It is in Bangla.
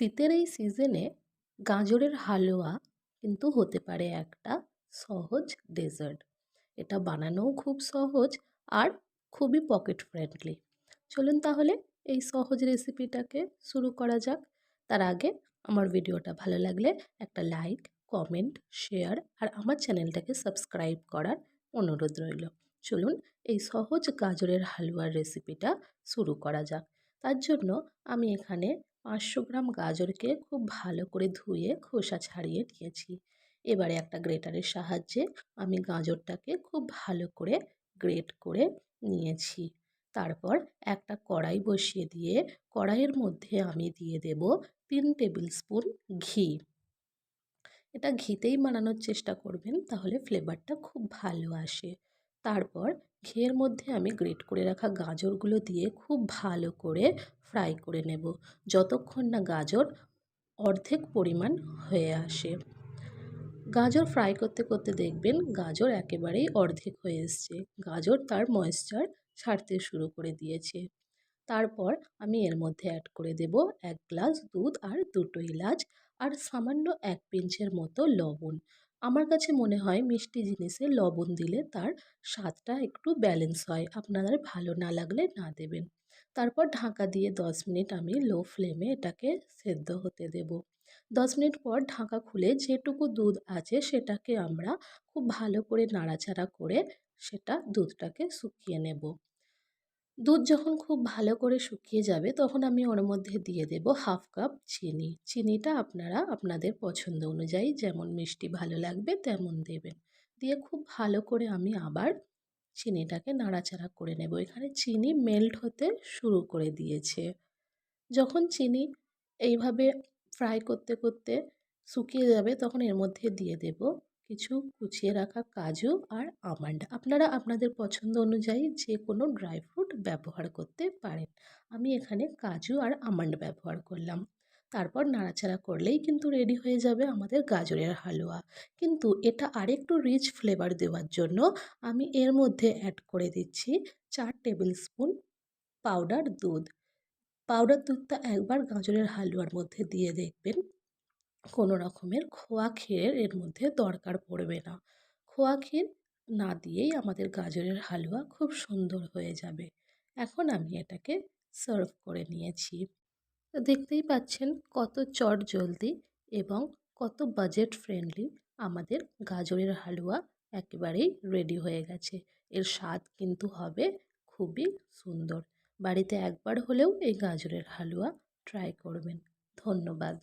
শীতের এই সিজনে গাজরের হালুয়া কিন্তু হতে পারে একটা সহজ ডেজার্ট এটা বানানোও খুব সহজ আর খুবই পকেট ফ্রেন্ডলি চলুন তাহলে এই সহজ রেসিপিটাকে শুরু করা যাক। তার আগে আমার ভিডিওটা ভালো লাগলে একটা লাইক কমেন্ট শেয়ার আর আমার চ্যানেলটাকে সাবস্ক্রাইব করার অনুরোধ রইল। চলুন এই সহজ গাজরের হালুয়ার রেসিপিটা শুরু করা যাক। তার জন্য আমি এখানে পাঁচশো গ্রাম গাজরকে খুব ভালো করে ধুয়ে খোসা ছাড়িয়ে নিয়েছি। এবারে একটা গ্রেটারের সাহায্যে আমি গাজরটাকে খুব ভালো করে গ্রেট করে নিয়েছি। তারপর একটা কড়াই বসিয়ে দিয়ে কড়াইয়ের মধ্যে আমি দিয়ে দেব তিন টেবিল স্পুন ঘি। এটা ঘিতেই বানানোর চেষ্টা করবেন, তাহলে ফ্লেভারটা খুব ভালো আসে। তারপর ঘিয়ের মধ্যে আমি গ্রেট করে রাখা গাজরগুলো দিয়ে খুব ভালো করে ফ্রাই করে নেব। যতক্ষণ না গাজর অর্ধেক পরিমাণ হয়ে আসে। গাজর ফ্রাই করতে করতে দেখবেন গাজর একেবারেই অর্ধেক হয়ে এসছে। গাজর তার ময়েশ্চার ছাড়তে শুরু করে দিয়েছে। তারপর আমি এর মধ্যে অ্যাড করে দেব এক গ্লাস দুধ আর দুটো এলাচ আর সামান্য এক পিঞ্চের মতো লবণ। আমার কাছে মনে হয় মিষ্টি জিনিসে লবণ দিলে তার স্বাদটা একটু ব্যালেন্স হয় আপনাদের ভালো না লাগলে না দেবেন। তারপর ঢাকা দিয়ে দশ মিনিট আমি লো ফ্লেমে এটাকে সেদ্ধ হতে দেব। দশ মিনিট পর ঢাকা খুলে যেটুকু দুধ আছে সেটাকে আমরা খুব ভালো করে নাড়াচাড়া করে সেটা দুধটাকে শুকিয়ে নেব। দুধ যখন খুব ভালো করে শুকিয়ে যাবে, তখন আমি ওর মধ্যে দিয়ে দেব হাফ কাপ চিনি। চিনিটা আপনারা আপনাদের পছন্দ অনুযায়ী যেমন মিষ্টি ভালো লাগবে তেমন দেবেন। দিয়ে খুব ভালো করে আমি আবার চিনিটাকে নাড়াচাড়া করে নেব। এখানে চিনি মেল্ট হতে শুরু করে দিয়েছে। যখন চিনি এইভাবে ফ্রাই করতে করতে শুকিয়ে যাবে, তখন এর মধ্যে দিয়ে দেব কিছু কুচিয়ে রাখা কাজু আর আমন্ড আপনারা আপনাদের পছন্দ অনুযায়ী যে কোনো ড্রাই ফ্রুট ব্যবহার করতে পারেন। আমি এখানে কাজু আর আমন্ড ব্যবহার করলাম। তারপর নাড়াচাড়া করলেই কিন্তু রেডি হয়ে যাবে আমাদের গাজরের হালুয়া। কিন্তু এটা আরেকটু রিচ ফ্লেভার দেওয়ার জন্য আমি এর মধ্যে অ্যাড করে দিচ্ছি চার টেবিল স্পুন পাউডার দুধ। পাউডার দুধটা একবার গাজরের হালুয়ার মধ্যে দিয়ে দেখবেন। কোনো রকমের খোয়া ক্ষীরের এর মধ্যে দরকার পড়বে না। খোয়া ক্ষীর না দিয়েই আমাদের গাজরের হালুয়া খুব সুন্দর হয়ে যাবে। এখন আমি এটাকে সার্ভ করে নিয়েছি। তো দেখতেই পাচ্ছেন কত চট জলদি এবং কত বাজেট ফ্রেন্ডলি আমাদের গাজরের হালুয়া একেবারেই রেডি হয়ে গেছে। এর স্বাদ কিন্তু হবে খুবই সুন্দর। বাড়িতে একবার হলেও এই গাজরের হালুয়া ট্রাই করবেন। ধন্যবাদ।